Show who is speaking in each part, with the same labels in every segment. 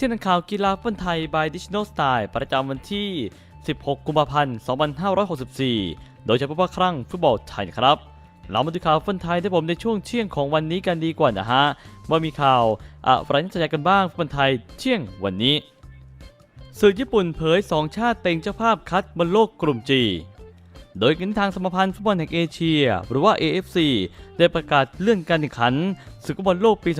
Speaker 1: ที่นักข่าวกีฬาฟุตบอลไทย by Digital Style ประจำวันที่ 16 กุมภาพันธ์ 2564 โดยเฉพาะว่าครั้งฟุตบอลไทยครับ เรามาดูข่าวฟุตบอลไทยที่ผมในช่วงเที่ยงของวันนี้กันดีกว่านะฮะ ว่ามีข่าวอะไรน่าสนใจกันบ้างฟุตบอลไทยเที่ยงวันนี้สื่อญี่ปุ่นเผย 2 ชาติเต็งเจ้าภาพคัดบอลโลกกลุ่มจี โดยกันทางสมาพันธ์ฟุตบอลแห่งเอเชีย หรือว่า AFC ได้ประกาศเลื่อนการแข่งขันศึกฟุตบอลโลกปี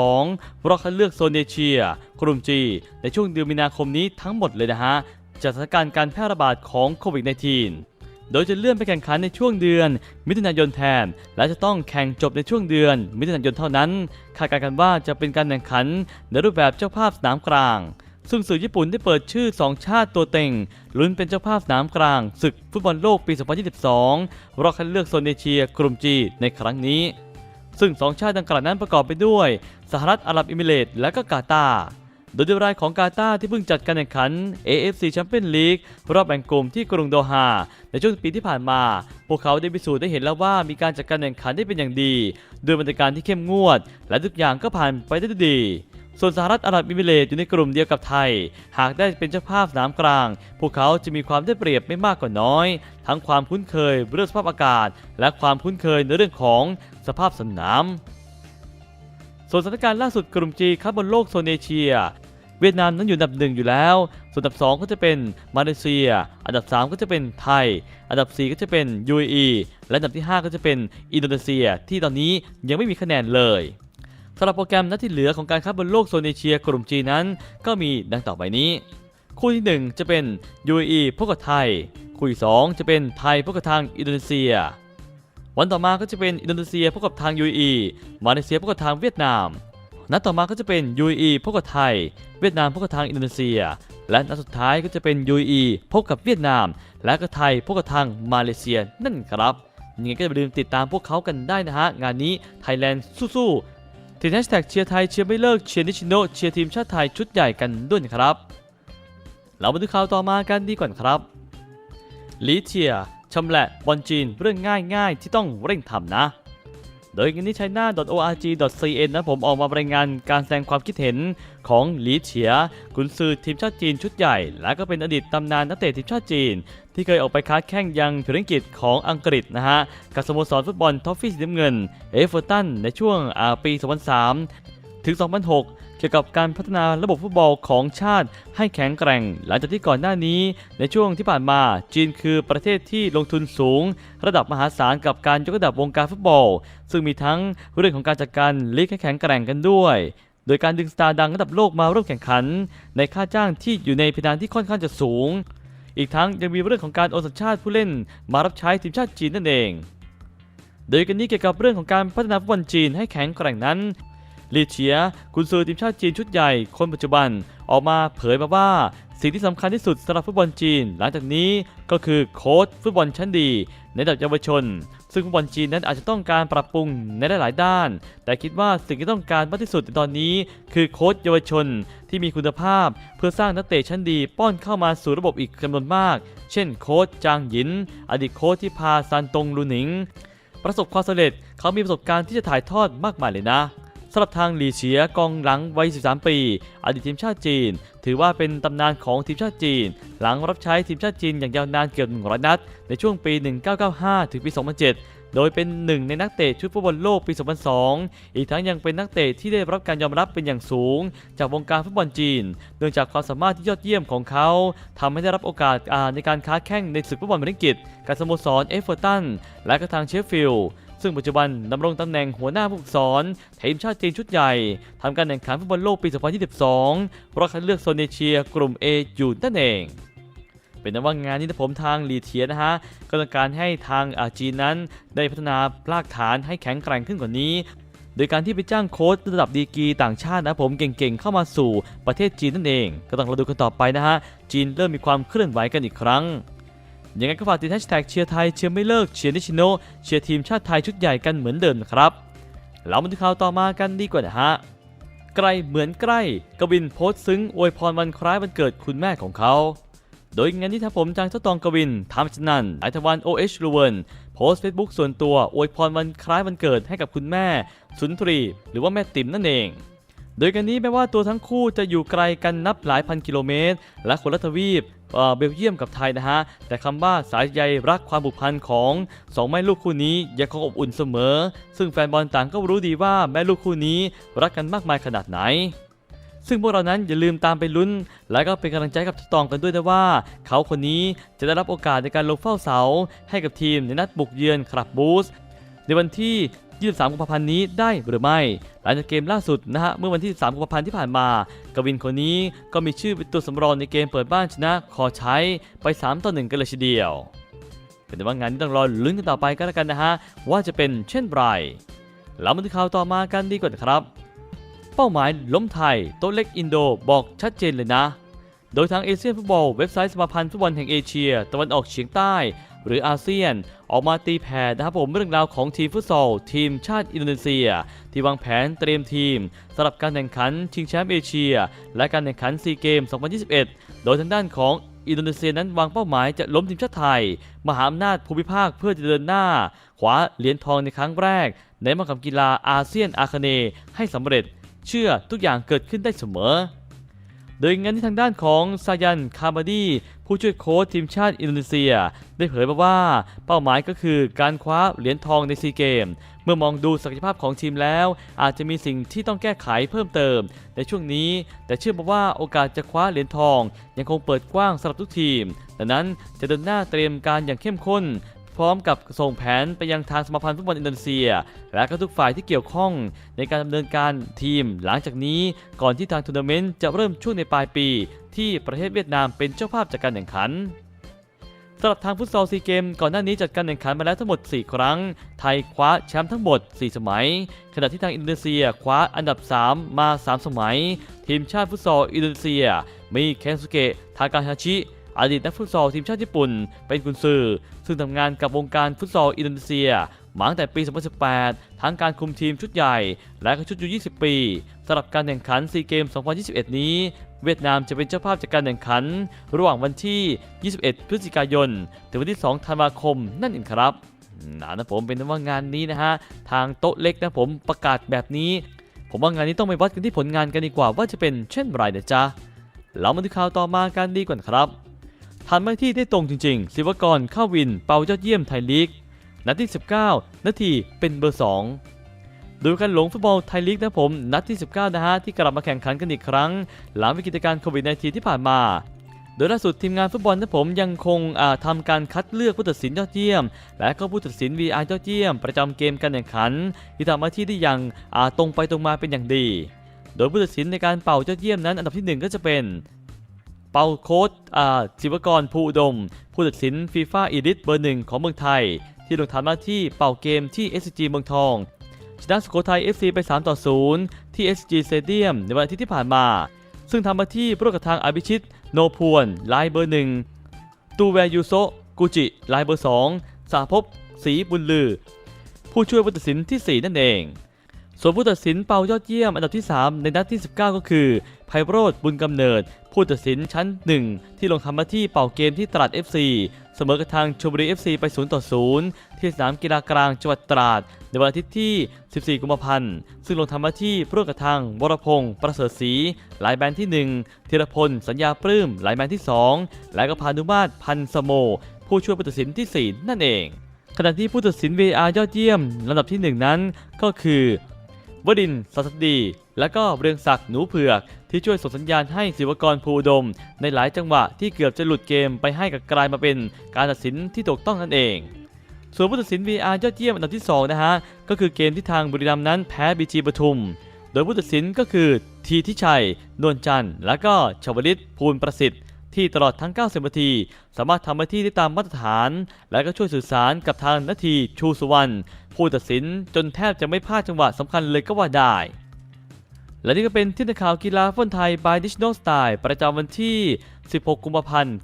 Speaker 1: 2022 รอบคัดเลือกโซนเอเชีย กลุ่มจีในช่วงเดือนมีนาคมนี้ทั้งหมดเลยนะฮะ จากสถานการณ์การแพร่ระบาดของโควิด -19 โดยจะเลื่อนไปแข่งขันในช่วงเดือน มิถุนายนแทน และจะต้องแข่งจบในช่วงเดือน มิถุนายนเท่านั้น คาดการณ์กันว่าจะเป็นการแข่งขันในรูปแบบเจ้าภาพสนามกลาง ซึ่งสื่อญี่ปุ่นได้เปิดชื่อ 2 ชาติตัวเต็งลุ้นเป็นเจ้าภาพสนามกลาง ศึกฟุตบอลโลกปี 2022 รอบคัดเลือกโซนเอเชียกลุ่มจีในครั้งนี้ ซึ่ง 2 ชาติดังกล่าวนั้นประกอบไปด้วย สหรัฐอาหรับเอมิเรตและก็กาตาร์โดยในรายของกาตาร์ที่เพิ่งจัดการแข่งขัน AFC Champions League รอบแบ่งกลุ่มที่กรุงโดฮาในช่วงปีที่ผ่านมา พวกเขาได้พิสูจน์ได้เห็นแล้วว่ามีการจัดการแข่งขันได้เป็นอย่างดี ด้วยมาตรการที่เข้มงวด และทุกอย่างก็ผ่านไปได้ด้วยดี ส่วนสหรัฐอาหรับเอมิเรตอยู่ในกลุ่มเดียวกับไทย หากได้เป็นเจ้าภาพสนามกลาง พวกเขาจะมีความได้เปรียบไม่มากกว่าน้อย ทั้งความคุ้นเคยเรื่องสภาพอากาศ และความคุ้นเคยในเรื่องของสภาพสนาม ส่วนสถานการณ์ล่าสุดกลุ่มจีคัพบอลโลกโซนเอเชียเวียดนามนั้นอยู่อันดับหนึ่งอยู่แล้ว ส่วนอันดับ 2 ก็จะเป็นมาเลเซีย อันดับ 3 ก็จะเป็นไทย อันดับ 4 ก็จะเป็น UAE และอันดับที่ 5 ก็จะเป็นอินโดนีเซีย ที่ตอนนี้ยังไม่มีคะแนนเลย สำหรับโปรแกรมนัดที่เหลือของการคัพบอลโลกโซนเอเชียกลุ่มจีนั้น ก็มีดังต่อไปนี้ คู่ที่ 1 จะเป็น UAE พบกับไทย คู่ที่ 2 จะเป็นไทยพบกับทางอินโดนีเซีย วันต่อมาก็จะเป็นอินโดนีเซียพบกับทาง UAE มาเลเซียพบกับทางเวียดนาม นัดต่อมาก็จะเป็น UAE พบกับไทย เวียดนามพบกับทางอินโดนีเซีย และนัดสุดท้ายก็จะเป็น UAE พบกับเวียดนาม และก็ไทยพบกับทางมาเลเซียนั่นครับยังไงก็อย่าลืมติดตามพวกเขากันได้นะฮะ งานนี้ไทยแลนด์สู้ๆ ทีแฮชแท็กเชียร์ไทยเชียร์ไม่เลิกเชียร์นิชิโนเชียร์ทีมชาติไทยชุดใหญ่กันด้วยครับ เรามาดูข่าวต่อมากันดีกว่าครับลีเทียชำแหละบอลจีนเรื่องง่ายๆ ที่ต้องเร่งทำนะ โดยงานนี้ china.org.cn นะผมออกมารายงานการแสดงความคิดเห็นของหลีเฉียกุนซือทีมชาติจีนชุดใหญ่ และก็เป็นอดีตตำนานนักเตะทีมชาติจีน ที่เคยออกไปค้าแข่งยังผิวอังกฤษของอังกฤษนะฮะ กับสโมสรฟุตบอลท็อฟฟี่สีน้ำเงิน เอฟเวอร์ตันในช่วงปี 2003 ถึง 2006เกี่ยวกับการพัฒนาระบบฟุตบอลของชาติให้แข็งแกร่ง หลังจากที่ก่อนหน้านี้ ในช่วงที่ผ่านมาจีนคือประเทศที่ลงทุนสูง ระดับมหาศาลกับการยกระดับวงการฟุตบอล ซึ่งมีทั้งเรื่องของการจัดการลีกให้แข็งแกร่งกันด้วย โดยการดึงสตาร์ดังระดับโลกมาร่วมแข่งขัน ในค่าจ้างที่อยู่ในเพดานที่ค่อนข้างจะสูง อีกทั้งยังมีเรื่องของการโอนสัญชาติผู้เล่นมารับใช้ทีมชาติจีนนั่นเองโดยกันนี้เกี่ยวกับเรื่องของการพัฒนาฟุตบอลจีนให้แข็งแกร่งนั้น ลีเฉียกุนซือทีมชาติจีนชุดใหญ่คนปัจจุบัน ออกมาเผยมาว่า สิ่งที่สำคัญที่สุดสำหรับฟุตบอลจีน หลังจากนี้ก็คือโค้ชฟุตบอลชั้นดี ในระดับเยาวชน ซึ่งฟุตบอลจีนนั้นอาจจะต้องการปรับปรุงในหลายๆด้าน แต่คิดว่าสิ่งที่ต้องการมากที่สุดในตอนนี้ คือโค้ชเยาวชนที่มีคุณภาพ เพื่อสร้างนักเตะชั้นดี ป้อนเข้ามาสู่ระบบอีกจำนวนมาก เช่น โค้ชจางหยิน อดีตโค้ชที่พาซานตงลูหนิงประสบความสำเร็จเขามีประสบการณ์ที่จะถ่ายทอดมากมายเลยนะ สำหรับทางหลีเฉียกองหลังวัย 13 ปี อดีตทีมชาติจีน ถือว่าเป็นตำนานของทีมชาติจีน หลังรับใช้ทีมชาติจีนอย่างยาวนานเกือบ 100 นัด ในช่วงปี 1995 ถึงปี 2007โดยเป็นหนึ่งในนักเตะชุดฟุตบอลโลกปี 2002 อีกทั้งยังเป็นนักเตะที่ได้รับการยอมรับเป็นอย่างสูง จากวงการฟุตบอลจีน เนื่องจากความสามารถที่ยอดเยี่ยมของเขาทำให้ได้รับโอกาสาในการค้าแข่งในศึกฟุตบอลอังกฤษกับสโมสรเอฟเวอร์ตัน และก็ทางเชฟฟิลด์ ซึ่งปัจจุบันดำรงตำแหน่งหัวหน้าผู้ฝึกสอนทีมชาติจีนชุดใหญ่ทำการแข่งขันฟุตบอลโลกปี 2022รอบคัดเลือกโซนเอเชียกลุ่ม A อยู่นั่นเอง เป็นนั้นว่างานนี้นะผมทางลีเทียนะฮะก็ต้องการให้ทางอาจีนนั้นได้พัฒนารากฐานให้แข็งแกร่งขึ้นกว่านี้ โดยการที่ไปจ้างโค้ชระดับดีกรีต่างชาตินะผมเก่งๆ เข้ามาสู่ประเทศจีนนั่นเอง ก็ต้องรอดูกันต่อไปนะฮะจีนเริ่มมีความเคลื่อนไหวกันอีกครั้ง ยังไงก็ฝากติดแฮชแท็กเชียร์ไทยเชียร์ไม่เลิกเชียร์นิชิโนเชียร์ทีมชาติไทยชุดใหญ่กันเหมือนเดิมนะครับเรามาดูข่าวต่อมากันดีกว่านะฮะใกล้เหมือนใกล้กวินโพสต์ซึ้งอวยพรวันคล้ายวันเกิดคุณแม่ของเขา โดยงานนี้ถ้าผมจางเจ้าตองกวินทามชนันไอทวันโอเอชลูเวนโพสต์เฟซบุ๊กส่วนตัวอวยพรวันคล้ายวันเกิดให้กับคุณแม่ สุนทรี หรือว่าแม่ติ๋มนั่นเอง โดยกันนี้แม้ว่าตัวทั้งคู่จะอยู่ไกลกันนับหลายพันกิโลเมตร และคนละทวีปเบลเยียมกับไทยนะฮะ แต่คำว่าสายใยรักความผูกพันของสองแม่ลูกคู่นี้ยังคงอบอุ่นเสมอ ซึ่งแฟนบอลต่างก็รู้ดีว่าแม่ลูกคู่นี้รักกันมากมายขนาดไหน ซึ่งพวกเรานั้นอย่าลืมตามไปลุ้น และก็เป็นกำลังใจกับตองกันด้วยนะว่า เขาคนนี้จะได้รับโอกาสในการลงเฝ้าเสา ให้กับทีมในนัดบุกเยือนคลับบูสในวันที่ 23 กุมภาพันธ์นี้ได้หรือไม่ หลังจากเกมล่าสุดนะฮะเมื่อวันที่ 3 กุมภาพันธ์ที่ผ่านมากวินคนนี้ก็มีชื่อเป็นตัวสำรองในเกมเปิดบ้านชนะคอใช้ไป 3 ต่อ 1 กันเลยทีเดียวเป็นแต่ว่างานนี้ต้องรอลุ้นกันต่อไปก็แล้วกันนะฮะว่าจะเป็นเช่นไรเรามาดูข่าวต่อมากันดีกว่าครับ เป้าหมายล้มไทยโต๊ะเล็กอินโดบอกชัดเจนเลยนะ โดยทางเอเชียนฟุตบอลเว็บไซต์สมาพันธ์ฟุตบอลแห่งเอเชีย ตะวันออกเฉียงใต้ หรืออาเซียน ออกมาตีแผ่นะครับผมเรื่องราวของทีมฟุตซอลทีมชาติอินโดนีเซีย ที่วางแผนเตรียมทีมสำหรับการแข่งขันชิงแชมป์เอเชีย และการแข่งขันซีเกม 2021 โดยทางด้านของอินโดนีเซียนั้นวางเป้าหมายจะล้มทีมชาติไทย มหาอำนาจภูมิภาคเพื่อจะเดินหน้าคว้าเหรียญทองในครั้งแรก ในมหกรรมกีฬาอาเซียนอาคเนให้สำเร็จ เชื่อทุกอย่างเกิดขึ้นได้เสมอ โดยงานที่ทางด้านของซายันคาบาดีผู้ช่วยโค้ชทีมชาติอินโดนีเซีย ได้เผยมาว่าเป้าหมายก็คือการคว้าเหรียญทองในซีเกม เมื่อมองดูศักยภาพของทีมแล้ว อาจจะมีสิ่งที่ต้องแก้ไขเพิ่มเติม ในช่วงนี้ แต่เชื่อมาว่าโอกาสจะคว้าเหรียญทอง ยังคงเปิดกว้างสำหรับทุกทีมดังนั้นจะเดินหน้าเตรียมการอย่างเข้มข้น พร้อมกับส่งแผนไปยังทางสมาพันธ์ฟุตบอลอินโดนีเซีย และก็ทุกฝ่ายที่เกี่ยวข้องในการดำเนินการทีม หลังจากนี้ก่อนที่ทางทัวร์นาเมนต์จะเริ่มช่วงในปลายปี ที่ประเทศเวียดนามเป็นเจ้าภาพจัดการแข่งขันสำหรับทางฟุตซอลซีเกมก่อนหน้านี้จัดการแข่งขันมาแล้วทั้งหมด 4 ครั้ง ไทยคว้าแชมป์ทั้งหมด 4 สมัย ขณะที่ทางอินโดนีเซียคว้าอันดับ 3 มา 3 สมัย ทีมชาติฟุตซอลอินโดนีเซีย มีเคนสุเกะทากาฮาชิ อดีตนักฟุตซอลทีมชาติญี่ปุ่น เป็นกุนซือ ซึ่งทำงานกับวงการฟุตซอลอินโดนีเซียมาตั้งแต่ปี 2018 ทั้งการคุมทีมชุดใหญ่ และก็ชุดยู20 ปีสำหรับการแข่งขันซีเกม 2021 นี้ เวียดนามจะเป็นเจ้าภาพจัดการแข่งขัน ระหว่างวันที่ 21 พฤศจิกายน ถึงวันที่ 2 ธันวาคมนั่นเองครับนะนะผมเป็นว่างานนี้นะฮะ ทางโต๊ะเล็กนะผมประกาศแบบนี้ ผมว่างานนี้ต้องไปวัดกันที่ผลงานกันดีกว่าว่าจะเป็นเช่นไรนะจ๊ะเรามาดูข่าวต่อมากันดีกว่าครับ ทันไม่ที่ได้ตรงจริงๆ ศิวกรเข้าวินเป่ายอดเยี่ยมไทยลีก นัดที่ 19 นาทีเป็นเบอร์ 2 ดูกันหลงฟุตบอลไทยลีกนะผม นัดที่ 19 นะฮะ ที่กลับมาแข่งขันกันอีกครั้ง หลังวิกฤตการณ์โควิด -19 ที่ผ่านมาโดยล่าสุดทีมงานฟุตบอลนะผมยังคงอ่าทำการคัดเลือกผู้ตัดสินยอดเยี่ยม และก็ผู้ตัดสิน VR ยอดเยี่ยม ประจำเกมการแข่งขัน ที่ทำหน้าที่ได้อย่างตรงไปตรงมาเป็นอย่างดี โดยผู้ตัดสินในการเป่ายอดเยี่ยมนั้นอันดับที่หนึ่งก็จะเป็น เปาโค้ดอาจิวกรภูอุดม ผู้ตัดสินฟีฟ่าอีดิทเบอร์หนึ่งของเมืองไทย ที่ลงทำหน้าที่เป่าเกมที่ SG เมืองทอง ชนะสุโขทัย FC ไป 3 ต่อ 0 ที่ SCG Stadium ในวันอาทิตย์ที่ผ่านมา ซึ่งทำหน้าที่ร่วมกับทางอภิชิต โนพวนลายเบอร์หนึ่งตูแวยูโซกุจิลายเบอร์2สาภพศรีบุญลือ ผู้ช่วยผู้ตัดสินทีสี่4 นั่นเอง ส่วนผู้ตัดสินเป่ายอดเยี่ยมอันดับที่ 3 ในนัดที่ 19 ก็คือไพโรธบุญกำเนิด ผู้ตัดสินชั้น 1 ที่ลงทำหน้าที่เป่าเกมที่ตราด FC เสมอกับทางชลบุรี FC ไป 0 ต่อ 0 ที่สนามกีฬากลางจังหวัดตราด ในวันอาทิตย์ที่ 14 กุมภาพันธ์ ซึ่งลงทำหน้าที่ร่วมกับทางวรพงศ์ประเสริฐศรีหลายแบนที่ 1ธีรพล สัญญาปลื้มหลายแบนที่ 2 และก็พานุมาตรพันสโม ผู้ช่วยผู้ตัดสินที่ 4 นั่นเองขณะที่ผู้ตัดสิน VR ยอดเยี่ยมลำดับที่ 1 นั้นก็คือ วดินสัสดี และก็เรืองศักดิ์หนูเผือก ที่ช่วยส่งสัญญาณให้ศิวกรภูดม ในหลายจังหวะที่เกือบจะหลุดเกมไปให้กับกลายมาเป็นการตัดสินที่ถูกต้องนั่นเอง ส่วนผู้ตัดสิน VR ยอดเยี่ยมอันดับที่ 2 นะฮะ ก็คือเกมที่ทางบุรีรัมย์นั้นแพ้บีจีปทุม โดยผู้ตัดสินก็คือทีทิชัย นวลจันทร์และก็ชวลิตภูลประสิทธิ์ที่ตลอดทั้ง 90 นาที สามารถทำหน้าที่ได้ตามมาตรฐาน และก็ช่วยสื่อสารกับทางนาทีชูสุวรรณ ผู้ตัดสินจนแทบจะไม่พลาดจังหวะสำคัญเลยก็ว่าได้ และนี่ก็เป็นที่นักข่าวกีฬาฟุตบอลไทย by National Style ประจำวันที่ 16 กุมภาพันธ์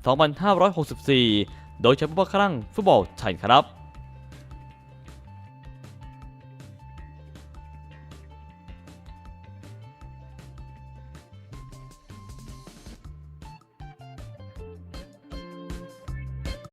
Speaker 1: 2564 โดยใช้ผู้ว่าครั้งฟุตบอลไทยครับ